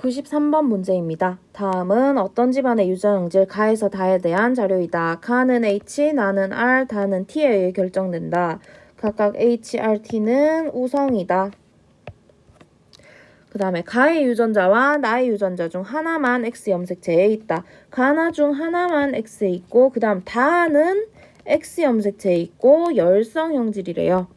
93번 문제입니다. 다음은 어떤 집안의 유전형질 가에서 다에 대한 자료이다. 가는 H, 나는 R, 다는 T에 의해 결정된다. 각각 H, R, T는 우성이다. 그 다음에 가의 유전자와 나의 유전자 중 하나만 X 염색체에 있다. 가나 중 하나만 X에 있고 그 다음 다는 X 염색체에 있고 열성 형질이래요.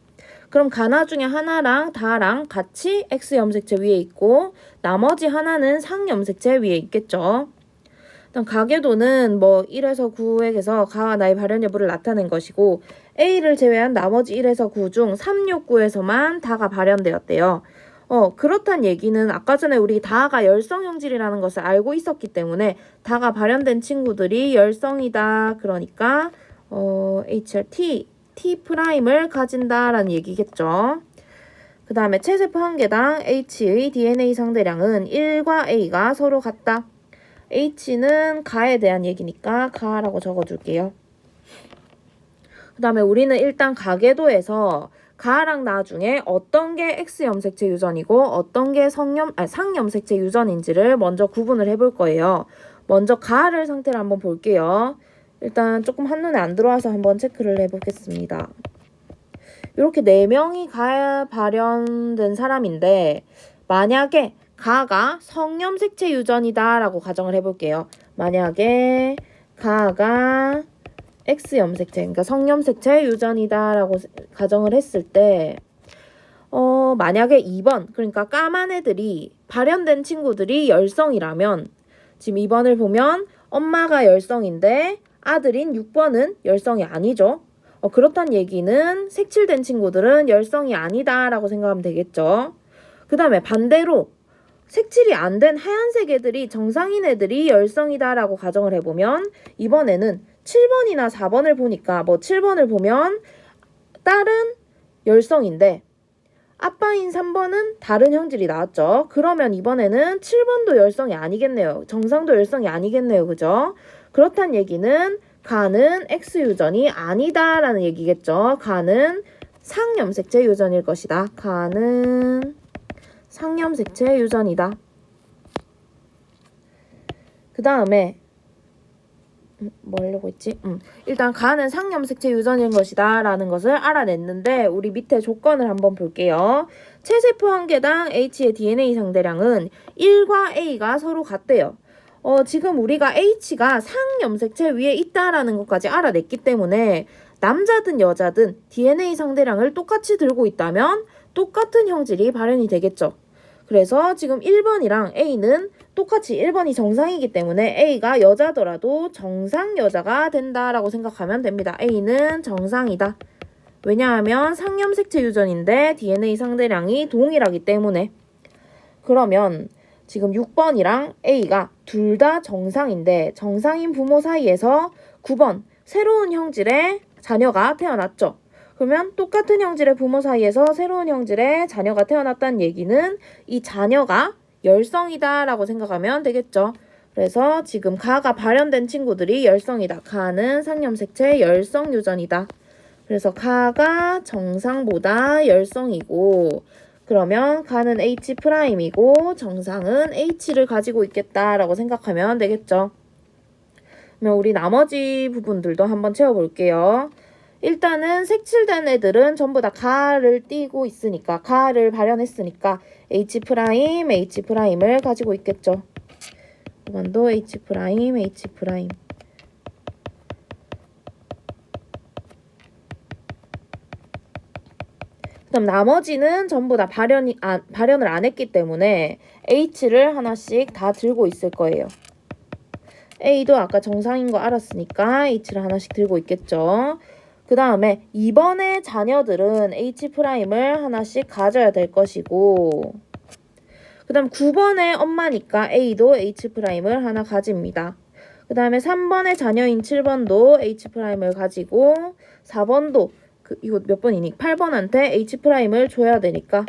그럼 가나 중에 하나랑 다랑 같이 X 염색체 위에 있고 나머지 하나는 상 염색체 위에 있겠죠. 일단 가계도는 뭐 1에서 9에서 가와 나의 발현 여부를 나타낸 것이고 A를 제외한 나머지 1에서 9 중 3, 6, 9에서만 다가 발현되었대요. 어, 그렇단 얘기는 아까 전에 우리 다가 열성 형질이라는 것을 알고 있었기 때문에 다가 발현된 친구들이 열성이다. 그러니까 어, HRT, T 프라임을 가진다라는 얘기겠죠. 그 다음에 체세포 한 개당 H의 DNA 상대량은 1과 A가 서로 같다. H는 가에 대한 얘기니까 가라고 적어줄게요. 그 다음에 우리는 일단 가계도에서 가랑 나 중에 어떤 게 X 염색체 유전이고 어떤 게 성염, 아니, 상염색체 유전인지를 먼저 구분을 해볼 거예요. 먼저 가를 상태를 한번 볼게요. 일단 조금 한눈에 안 들어와서 한번 체크를 해보겠습니다. 이렇게 네 명이 가 발현된 사람인데 만약에 가가 성염색체 유전이다라고 가정을 해볼게요. 만약에 가가 X 염색체, 그러니까 성염색체 유전이다라고 가정을 했을 때, 어, 만약에 2번, 그러니까 까만 애들이 발현된 친구들이 열성이라면, 지금 2번을 보면 엄마가 열성인데 아들인 6번은 열성이 아니죠. 어, 그렇단 얘기는 색칠된 친구들은 열성이 아니다라고 생각하면 되겠죠. 그 다음에 반대로 색칠이 안 된 하얀색 애들이 정상인 애들이 열성이다라고 가정을 해보면 이번에는 7번이나 4번을 보니까 뭐 7번을 보면 딸은 열성인데 아빠인 3번은 다른 형질이 나왔죠. 그러면 이번에는 7번도 열성이 아니겠네요. 정상도 열성이 아니겠네요. 그죠? 그렇단 얘기는 가는 X 유전이 아니다 라는 얘기겠죠. 가는 상염색체 유전일 것이다. 가는 상염색체 유전이다. 그 다음에 음, 뭐 하려고 했지? 음, 일단 가는 상염색체 유전인 것이다 라는 것을 알아냈는데 우리 밑에 조건을 한번 볼게요. 체세포 한 개당 H의 DNA 상대량은 1과 A가 서로 같대요. 어, 지금 우리가 H가 상염색체 위에 있다라는 것까지 알아냈기 때문에 남자든 여자든 DNA 상대량을 똑같이 들고 있다면 똑같은 형질이 발현이 되겠죠. 그래서 지금 1번이랑 A는 똑같이 1번이 정상이기 때문에 A가 여자더라도 정상 여자가 된다라고 생각하면 됩니다. A는 정상이다. 왜냐하면 상염색체 유전인데 DNA 상대량이 동일하기 때문에 그러면 지금 6번이랑 A가 둘 다 정상인데 정상인 부모 사이에서 9번 새로운 형질의 자녀가 태어났죠. 그러면 똑같은 형질의 부모 사이에서 새로운 형질의 자녀가 태어났다는 얘기는 이 자녀가 열성이다라고 생각하면 되겠죠. 그래서 지금 가가 발현된 친구들이 열성이다. 가는 상염색체 열성 유전이다. 그래서 가가 정상보다 열성이고 그러면 가는 H 프라임이고 정상은 H를 가지고 있겠다라고 생각하면 되겠죠. 그러면 우리 나머지 부분들도 한번 채워볼게요. 일단은 색칠된 애들은 전부 다 가를 띄고 있으니까 가를 발현했으니까 H 프라임, H 프라임을 가지고 있겠죠. 이번도 H 프라임, H 프라임. 그럼 나머지는 전부 다 발현이 아, 발현을 안 했기 때문에 H를 하나씩 다 들고 있을 거예요. A도 아까 정상인 거 알았으니까 H를 하나씩 들고 있겠죠. 그 다음에 이번에 자녀들은 H 프라임을 하나씩 가져야 될 것이고 그 다음 9번의 엄마니까 A도 H 프라임을 하나 가집니다. 그 다음에 3번의 자녀인 7번도 H 프라임을 가지고 4번도 그 이거 몇 번이니? 8번한테 H 프라임을 줘야 되니까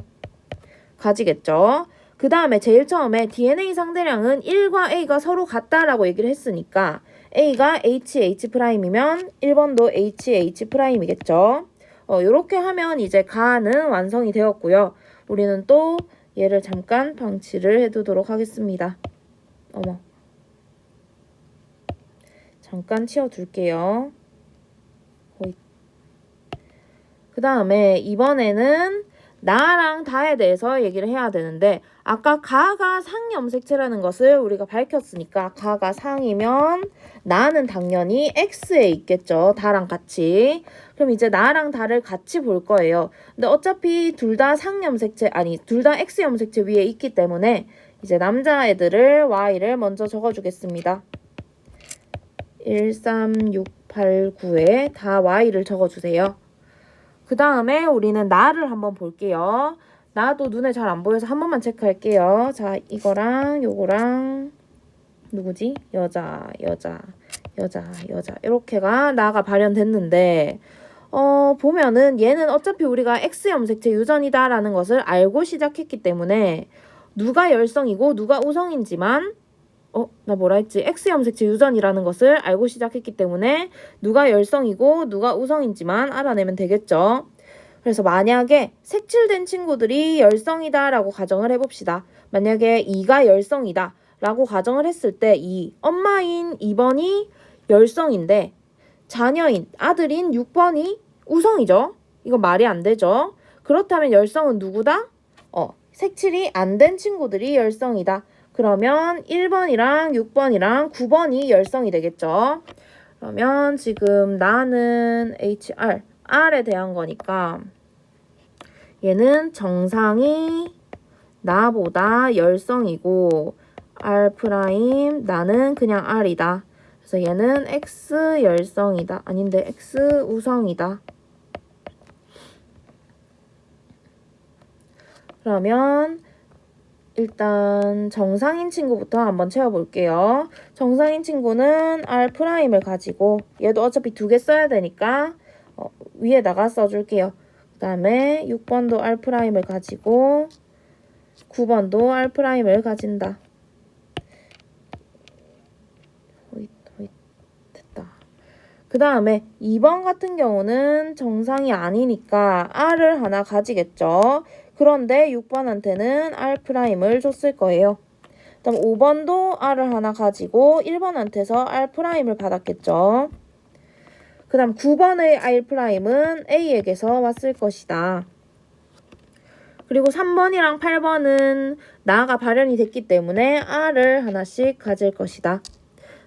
가지겠죠. 그 다음에 제일 처음에 DNA 상대량은 1과 A가 서로 같다라고 얘기를 했으니까 A가 H, H 프라임이면 1번도 H, H 프라임이겠죠. 어, 이렇게 하면 이제 가는 완성이 되었고요. 우리는 또 얘를 잠깐 방치를 해두도록 하겠습니다. 어머. 잠깐 치워둘게요. 그 다음에 이번에는 나랑 다에 대해서 얘기를 해야 되는데 아까 가가 상염색체라는 것을 우리가 밝혔으니까 가가 상이면 나는 당연히 x에 있겠죠. 다랑 같이. 그럼 이제 나랑 다를 같이 볼 거예요. 근데 어차피 둘 다 상염색체 아니 둘 다 x염색체 위에 있기 때문에 이제 남자애들을 y를 먼저 적어주겠습니다. 1, 3, 6, 8, 9에 다 y를 적어주세요. 그 다음에 우리는 나를 한번 볼게요. 나도 눈에 잘 안 보여서 한 번만 체크할게요. 자, 이거랑 요거랑 누구지? 여자, 여자, 여자, 여자. 이렇게가 나가 발현됐는데 어, 보면은 얘는 어차피 우리가 X염색체 유전이다라는 것을 알고 시작했기 때문에 누가 열성이고 누가 우성인지만 어, 나 뭐라 했지? X염색체 유전이라는 것을 알고 시작했기 때문에 누가 열성이고 누가 우성인지만 알아내면 되겠죠. 그래서 만약에 색칠된 친구들이 열성이다라고 가정을 해봅시다. 만약에 2가 열성이다 라고 가정을 했을 때 이 엄마인 2번이 열성인데 자녀인 아들인 6번이 우성이죠. 이거 말이 안 되죠. 그렇다면 열성은 누구다? 어, 색칠이 안 된 친구들이 열성이다. 그러면 1번이랑 6번이랑 9번이 열성이 되겠죠. 그러면 지금 나는 HR, R에 대한 거니까 얘는 정상이 나보다 열성이고 R 프라임 나는 그냥 R이다. 그래서 얘는 X 열성이다. 아닌데 X 우성이다. 그러면 일단 정상인 친구부터 한번 채워볼게요. 정상인 친구는 R 프라임을 가지고 얘도 어차피 두 개 써야 되니까 어, 위에다가 써줄게요. 그 다음에 6번도 R 프라임을 가지고 9번도 R 프라임을 가진다. 됐다. 그 다음에 2번 같은 경우는 정상이 아니니까 R을 하나 가지겠죠. 그런데 6번한테는 R 프라임을 줬을 거예요. 그다음 5번도 R을 하나 가지고 1번한테서 R 프라임을 받았겠죠. 그 다음 9번의 R 프라임은 A에게서 왔을 것이다. 그리고 3번이랑 8번은 나가 발현이 됐기 때문에 R을 하나씩 가질 것이다.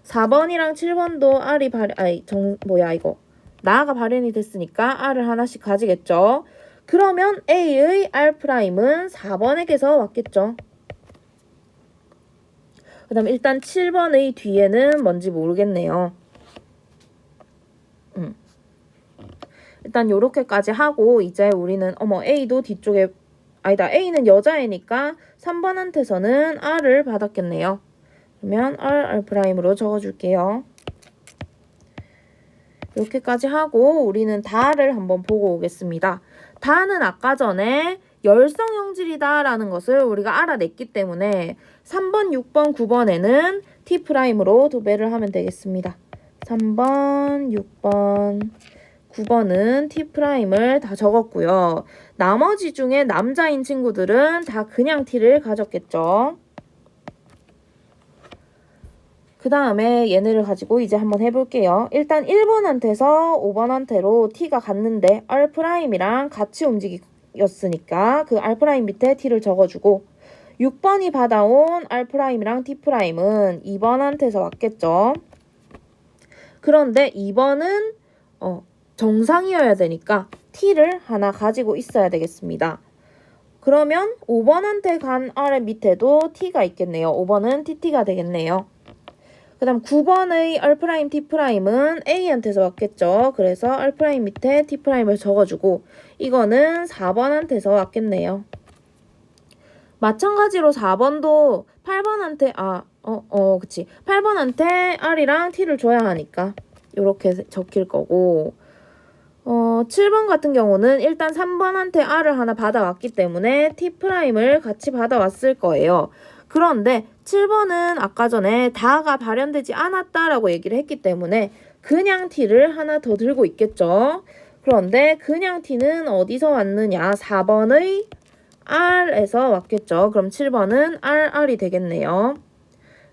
4번이랑 7번도 R이 발 아니 정 뭐야 이거 나가 발현이 됐으니까 R을 하나씩 가지겠죠. 그러면 A의 R 프라임은 4번에게서 왔겠죠. 그 다음 일단 7번의 뒤에는 뭔지 모르겠네요. 음. 일단 요렇게까지 하고 이제 우리는 어머 A도 뒤쪽에 아니다 A는 여자애니까 3번한테서는 R을 받았겠네요. 그러면 R, R 프라임으로 적어줄게요. 이렇게까지 하고 우리는 다를 한번 보고 오겠습니다. 다는 아까 전에 열성 형질이다라는 것을 우리가 알아냈기 때문에 3번, 6번, 9번에는 T 프라임으로 도배를 하면 되겠습니다. 3번, 6번, 9번은 T 프라임을 다 적었고요. 나머지 중에 남자인 친구들은 다 그냥 T를 가졌겠죠. 그 다음에 얘네를 가지고 이제 한번 해볼게요. 일단 1번한테서 5번한테로 t가 갔는데 r'이랑 같이 움직였으니까 그 r' 밑에 t를 적어주고 6번이 받아온 r'이랑 t'은 2번한테서 왔겠죠. 그런데 2번은 어, 정상이어야 되니까 t를 하나 가지고 있어야 되겠습니다. 그러면 5번한테 간 r 밑에도 t가 있겠네요. 5번은 tt가 되겠네요. 그 다음 9번의 R' T'은 A한테서 왔겠죠. 그래서 R' 밑에 T'을 적어주고 이거는 4번한테서 왔겠네요. 마찬가지로 4번도 8번한테 아, 어, 어, 그치. 8번한테 R이랑 T를 줘야 하니까 이렇게 적힐 거고 어, 7번 같은 경우는 일단 3번한테 R을 하나 받아왔기 때문에 T'을 같이 받아왔을 거예요. 그런데 7번은 아까 전에 다가 발현되지 않았다라고 얘기를 했기 때문에 그냥 t를 하나 더 들고 있겠죠. 그런데 그냥 t는 어디서 왔느냐? 4번의 R에서 왔겠죠. 그럼 7번은 RR이 되겠네요.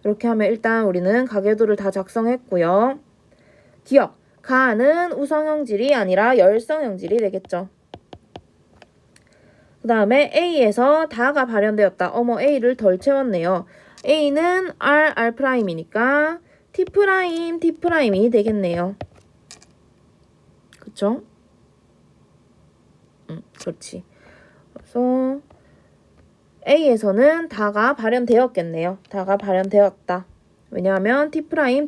이렇게 하면 일단 우리는 가계도를 다 작성했고요. 기억. 가는 우성형질이 아니라 열성형질이 되겠죠. 그 다음에 A에서 다가 발현되었다. 어머 A를 덜 채웠네요. A는 R, R'이니까 T 프라임, 되겠네요. 그쵸? 응, 그렇지. 그래서 A에서는 다가 발현되었겠네요. 다가 발현되었다. 왜냐하면 T 프라임.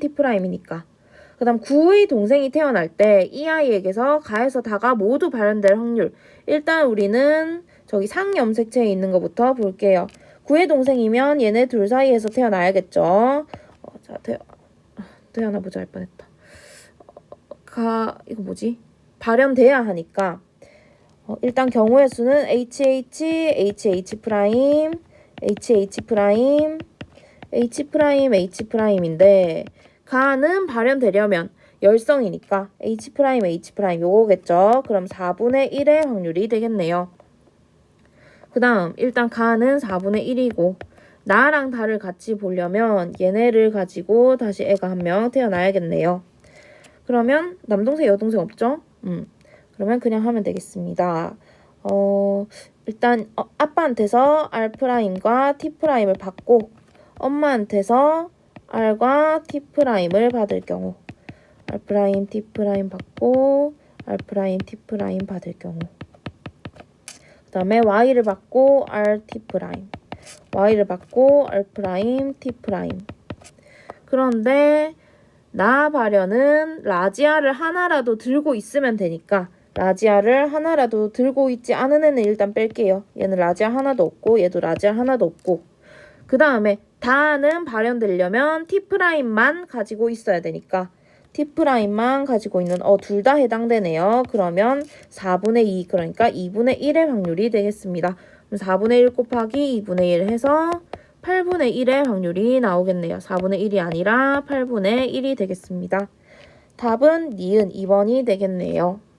그 다음 9의 동생이 태어날 때 이 아이에게서 가에서 다가 모두 발현될 확률. 일단 우리는 저기 상염색체에 있는 것부터 볼게요. 9의 동생이면 얘네 둘 사이에서 태어나야겠죠. 어, 자, 태, 태어나 보자 할 뻔했다. 어, 가, 이거 뭐지? 발현돼야 하니까. 어, 일단 경우의 수는 HH, HH 프라임, HH 프라임, H 프라임, H 프라임인데 가는 발현되려면 열성이니까 H 프라임, H 프라임 요거겠죠. 그럼 4분의 1의 확률이 되겠네요. 그 다음 일단 가는 4분의 1이고 나랑 다를 같이 보려면 얘네를 가지고 다시 애가 한 명 태어나야겠네요. 그러면 남동생 여동생 없죠? 음. 그러면 그냥 하면 되겠습니다. 어, 일단 어, 아빠한테서 R'과 T'을 받고 엄마한테서 R과 T'을 받을 경우 R', T' 받고 R', T' 받을 경우 그 다음에 Y를 받고 R, T' Y를 받고 R', T' 그런데 나 발현은 라지아를 하나라도 들고 있으면 되니까 라지아를 하나라도 들고 있지 않은 애는 일단 뺄게요. 얘는 라지아 하나도 없고 얘도 라지아 하나도 없고 그 다음에 다는 발현되려면 T'만 가지고 있어야 되니까 T'만 가지고 있는 어 둘 다 해당되네요. 그러면 4분의 2 그러니까 2분의 1의 확률이 되겠습니다. 그럼 4분의 1 곱하기 2분의 1 해서 8분의 1의 확률이 나오겠네요. 4분의 1이 아니라 8분의 1이 되겠습니다. 답은 니은 2번이 되겠네요.